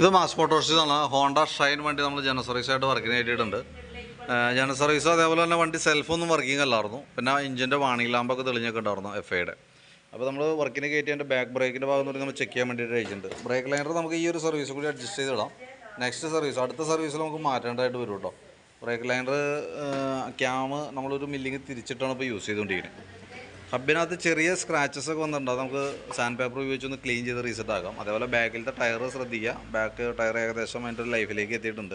ഇത് mass Motors Honda Shine വണ്ടി നമ്മൾ ജനറൽ സർവീസ് ആയിട്ട് വർക്കിന് കയറ്റിയിട്ടുണ്ട്. ജനറൽ സർവീസ് അതേപോലെ തന്നെ വണ്ടി സെൽഫൊന്നും വർക്കിംഗ് അല്ലായിരുന്നു പിന്നെ ഇഞ്ചിന്റെ വാണിംഗ് ലാമ്പൊക്കെ തെളിഞ്ഞൊക്കെ ഉണ്ടായിരുന്നു എഫ് ഐയുടെ അപ്പോൾ നമ്മൾ വർക്കിന് കയറ്റി അതിന്റെ ബാക്ക് ബ്രേക്കിന്റെ ഭാഗം എന്ന് നമ്മൾ ചെക്ക് ചെയ്യാൻ വേണ്ടിയിട്ട് അയച്ചിട്ടുണ്ട് ബ്രേക്ക് ലൈനർ നമുക്ക് ഈ ഒരു സർവീസ് കൂടി അഡ്ജസ്റ്റ് ചെയ്തിടാം നെക്സ്റ്റ് സർവീസ് അടുത്ത സർവീസിൽ നമുക്ക് മാറ്റേണ്ടതായിട്ട് വരും കേട്ടോ ബ്രേക്ക് ലൈനർ ക്യാമ് നമ്മളൊരു മില്ലിങ് തിരിച്ചിട്ടാണ് ഇപ്പോൾ യൂസ് ചെയ്തുകൊണ്ടിരിക്കുന്നത് ഹബിനകത്ത് ചെറിയ സ്ക്രാച്ചസ് ഒക്കെ വന്നിട്ടുണ്ട്. നമുക്ക് സാൻഡ് പേപ്പർ ഉപയോഗിച്ച് ഒന്ന് ക്ലീൻ ചെയ്ത് റീസെറ്റ് ആക്കാം. അതേപോലെ ബാക്കിലത്തെ ടയർ ശ്രദ്ധിക്കുക. ബാക്ക് ടയർ ഏകദേശം അതിന്റെ ഒരു ലൈഫിലേക്ക് എത്തിയിട്ടുണ്ട്.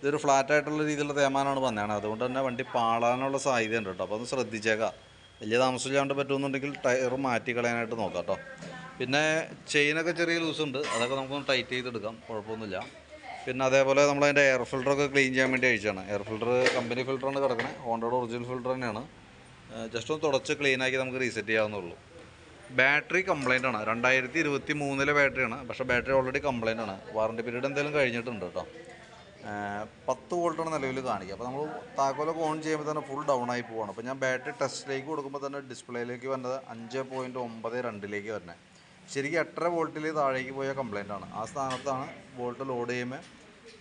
ഇതൊരു ഫ്ലാറ്റ് ആയിട്ടുള്ള രീതിയിലുള്ള തേമാനാണ് വന്നതാണ് അതുകൊണ്ട് തന്നെ വണ്ടി പാളാനുള്ള സാധ്യതയുണ്ട് കേട്ടോ. അപ്പോൾ ഒന്ന് ശ്രദ്ധിച്ചേക്കാം. വലിയ താമസമില്ലാണ്ട് പറ്റുമെന്നുണ്ടെങ്കിൽ ടയർ മാറ്റി കളയാനായിട്ട് നോക്കാം കേട്ടോ. പിന്നെ ചെയിനൊക്കെ ചെറിയ ലൂസ് ഉണ്ട്. അതൊക്കെ നമുക്കൊന്ന് ടൈറ്റ് ചെയ്തെടുക്കാം. കുഴപ്പമൊന്നുമില്ല. പിന്നെ അതേപോലെ നമ്മൾ അതിന്റെ എയർ ഫിൽറ്ററൊക്കെ ക്ലീൻ ചെയ്യാൻ വേണ്ടി അയച്ചാണ് എയർ ഫിൽറ്റർ കമ്പനി ഫിൽറ്ററാണ് കിടക്കുന്നത് ഹോണ്ടയുടെ ഒറിജിനൽ ഫിൽറ്റർ തന്നെയാണ്. ജസ്റ്റ് ഒന്ന് തുടച്ച് ക്ലീൻ ആക്കി നമുക്ക് റീസെറ്റ് ചെയ്യാവുന്നുള്ളൂ ബാറ്ററി കംപ്ലൈന്റ് ആണ്. രണ്ടായിരത്തി ഇരുപത്തി മൂന്നിലെ ബാറ്ററിയാണ് പക്ഷേ ബാറ്ററി ഓൾറെഡി കംപ്ലൈന്റ് ആണ്. വാറണ്ടി പീരീഡ് എന്തെങ്കിലും കഴിഞ്ഞിട്ടുണ്ട് കേട്ടോ. പത്ത് വോൾട്ടാണ് നിലവിൽ കാണിക്കുക. അപ്പോൾ നമ്മൾ താക്കോലൊക്കെ ഓൺ ചെയ്യുമ്പോൾ തന്നെ ഫുൾ ഡൗൺ ആയി പോവാണ്. അപ്പോൾ ഞാൻ ബാറ്ററി ടെസ്റ്റിലേക്ക് കൊടുക്കുമ്പോൾ തന്നെ ഡിസ്പ്ലേയിലേക്ക് വന്നത് അഞ്ച് പോയിന്റ് ഒമ്പത് രണ്ടിലേക്ക് വരുന്നത് ശരിക്കും എട്ടര വോൾട്ടിൽ താഴേക്ക് പോയ കംപ്ലൈന്റ് ആണ്. ആ സ്ഥാനത്താണ് വോൾട്ട് ലോഡ് ചെയ്യുമ്പോൾ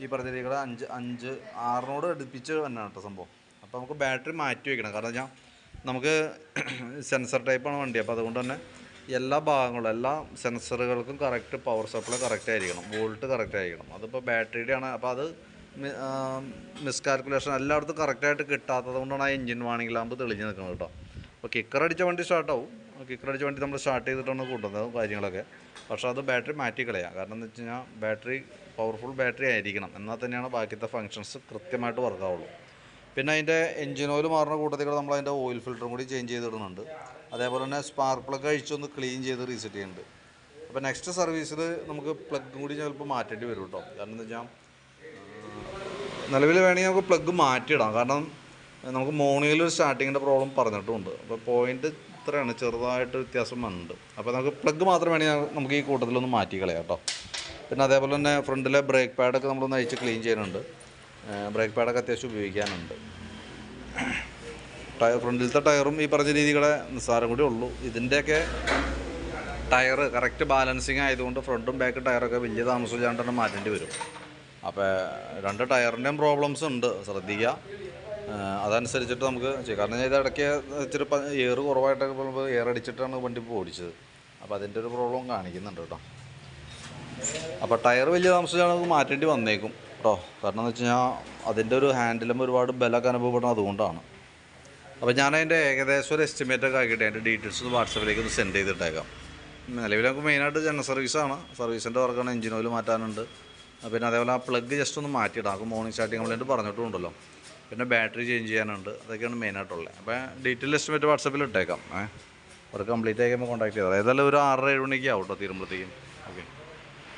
ഈ പറഞ്ഞ രീതികളെ അഞ്ച് അഞ്ച് ആറിനോട് അടുപ്പിച്ച് തന്നെയാണ് കേട്ടോ സംഭവം. അപ്പോൾ നമുക്ക് ബാറ്ററി മാറ്റി വയ്ക്കണം കാരണം വെച്ചാൽ നമുക്ക് സെൻസർ ടൈപ്പാണ് വണ്ടി. അപ്പോൾ അതുകൊണ്ട് തന്നെ എല്ലാ ഭാഗങ്ങളും എല്ലാ സെൻസറുകൾക്കും കറക്റ്റ് പവർ സപ്ലൈ കറക്റ്റ് ആയിരിക്കണം. വോൾട്ട് കറക്റ്റ് ആയിരിക്കണം. അതിപ്പോൾ ബാറ്ററിയുടെ ആണ് അപ്പോൾ അത് മിസ്കാൽക്കുലേഷൻ എല്ലായിടത്തും കറക്റ്റായിട്ട് കിട്ടാത്തത് കൊണ്ടാണ് ആ എഞ്ചിൻ വാണിംഗ് ലാമ്പ് തെളിഞ്ഞ് നിൽക്കുന്നത് കേട്ടോ. അപ്പോൾ കിക്കർ അടിച്ച വണ്ടി സ്റ്റാർട്ടാവും കിക്കർ അടിച്ച വണ്ടി നമ്മൾ സ്റ്റാർട്ട് ചെയ്തിട്ടാണ് കൂട്ടുന്നത് കാര്യങ്ങളൊക്കെ. പക്ഷേ അത് ബാറ്ററി മാറ്റി കളയാം. കാരണം എന്ന് വെച്ച് കഴിഞ്ഞാൽ ബാറ്ററി പവർഫുൾ ബാറ്ററി ആയിരിക്കണം. എന്നാൽ തന്നെയാണ് ബാക്കിയത്തെ ഫങ്ഷൻസ് കൃത്യമായിട്ട് വർക്കാവുള്ളൂ പിന്നെ അതിന്റെ എഞ്ചിൻ ഓയിൽ മാറുന്ന കൂട്ടത്തിൽ നമ്മൾ അതിന്റെ ഓയിൽ ഫിൽറ്ററും കൂടി ചേഞ്ച് ചെയ്തിടുന്നുണ്ട്. അതേപോലെ തന്നെ സ്പാർക്ക് പ്ലഗ് അഴിച്ചൊന്ന് ക്ലീൻ ചെയ്ത് റീസെറ്റ് ചെയ്യുന്നുണ്ട്. അപ്പോൾ നെക്സ്റ്റ് സർവീസിൽ നമുക്ക് പ്ലഗും കൂടി ചിലപ്പോൾ മാറ്റേണ്ടി വരും കേട്ടോ. കാരണം എന്താ വെച്ചാൽ നിലവിൽ വേണമെങ്കിൽ നമുക്ക് പ്ലഗ് മാറ്റിയിടാം. കാരണം നമുക്ക് മോണിയിൽ ഒരു സ്റ്റാർട്ടിങ്ങിന്റെ പ്രോബ്ലം പറഞ്ഞിട്ടുമുണ്ട് അപ്പോൾ പോയിന്റ് ഇത്രയാണ് ചെറുതായിട്ട് വ്യത്യാസം വന്നിട്ടുണ്ട്. അപ്പോൾ നമുക്ക് പ്ലഗ് മാത്രം വേണമെങ്കിൽ നമുക്ക് ഈ കൂട്ടത്തിലൊന്ന് മാറ്റി കളയാം കേട്ടോ. പിന്നെ അതേപോലെ തന്നെ ഫ്രണ്ടിലെ ബ്രേക്ക് പാഡൊക്കെ നമ്മളൊന്ന് അഴിച്ച് ക്ലീൻ ചെയ്യുന്നുണ്ട്. ബ്രേക്ക് പാഡൊക്കെ അത്യാവശ്യം ഉപയോഗിക്കാനുണ്ട്. ടയർ ഫ്രണ്ടിലത്തെ ടയറും ഈ പറഞ്ഞ രീതികളെ നിസ്സാരം കൂടി ഉള്ളൂ. ഇതിന്റെയൊക്കെ ടയർ കറക്റ്റ് ബാലൻസിങ് ആയതുകൊണ്ട് ഫ്രണ്ടും ബാക്ക് ടയറൊക്കെ വലിയ താമസമില്ലാണ്ട് തന്നെ മാറ്റേണ്ടി വരും. അപ്പോൾ രണ്ട് ടയറിന്റെയും പ്രോബ്ലംസ് ഉണ്ട്. ശ്രദ്ധിക്കുക അതനുസരിച്ചിട്ട് നമുക്ക് കാരണം ഇത് ഇടയ്ക്ക് ഇച്ചിരി എയർ കുറവായിട്ടൊക്കെ പോകുമ്പോൾ എയർ അടിച്ചിട്ടാണ് വണ്ടി ഇപ്പോൾ ഓടിച്ചത്. അപ്പോൾ അതിന്റെ ഒരു പ്രോബ്ലം കാണിക്കുന്നുണ്ട് കേട്ടോ. അപ്പോൾ ടയർ വലിയ താമസിച്ചാണ് മാറ്റേണ്ടി വന്നേക്കും. കേട്ടോ കാരണം എന്ന് വെച്ച് കഴിഞ്ഞാൽ അതിന്റെ ഒരു ഹാൻഡിലും ഒരുപാട് ബലമൊക്കെ അനുഭവപ്പെടുന്നത് അതുകൊണ്ടാണ്. അപ്പോൾ ഞാൻ അതിന്റെ ഏകദേശം ഒരു എസ്റ്റിമേറ്റ് ഒക്കെ ആക്കിയിട്ട് അതിന്റെ ഡീറ്റെയിൽസ് വാട്സപ്പിലേക്ക് ഒന്ന് സെൻഡ് ചെയ്തിട്ടേക്കാം. നിലവിൽ നമുക്ക് മെയിനായിട്ട് ജനറൽ സർവീസാണ് സർവീസിന്റെ വർക്കാണ് എഞ്ചിൻ ഓയിൽ മാറ്റാനുണ്ട്. പിന്നെ അതേപോലെ ആ പ്ലഗ് ജസ്റ്റ് ഒന്ന് മാറ്റിയിടാം. നമുക്ക് മോർണിംഗ് സ്റ്റാർട്ടിങ് കംപ്ലൈന്റ് പറഞ്ഞിട്ടുണ്ടല്ലോ. പിന്നെ ബാറ്ററി ചേഞ്ച് ചെയ്യാനുണ്ട്. അതൊക്കെയാണ് മെയിനായിട്ടുള്ളത് അപ്പോൾ ഡീറ്റെയിൽ എസ്റ്റിമേറ്റ് വാട്സപ്പിൽ ഇട്ടേക്കാം. ഏഹ് വർക്ക് കംപ്ലീറ്റ് ആയി കഴിയുമ്പോൾ കോൺടാക്ട് ചെയ്താൽ ഏതായാലും ഒരു ആറര ഏഴ് മണിക്ക് ആവും കേട്ടോ തീരുമ്പോഴത്തേക്കും.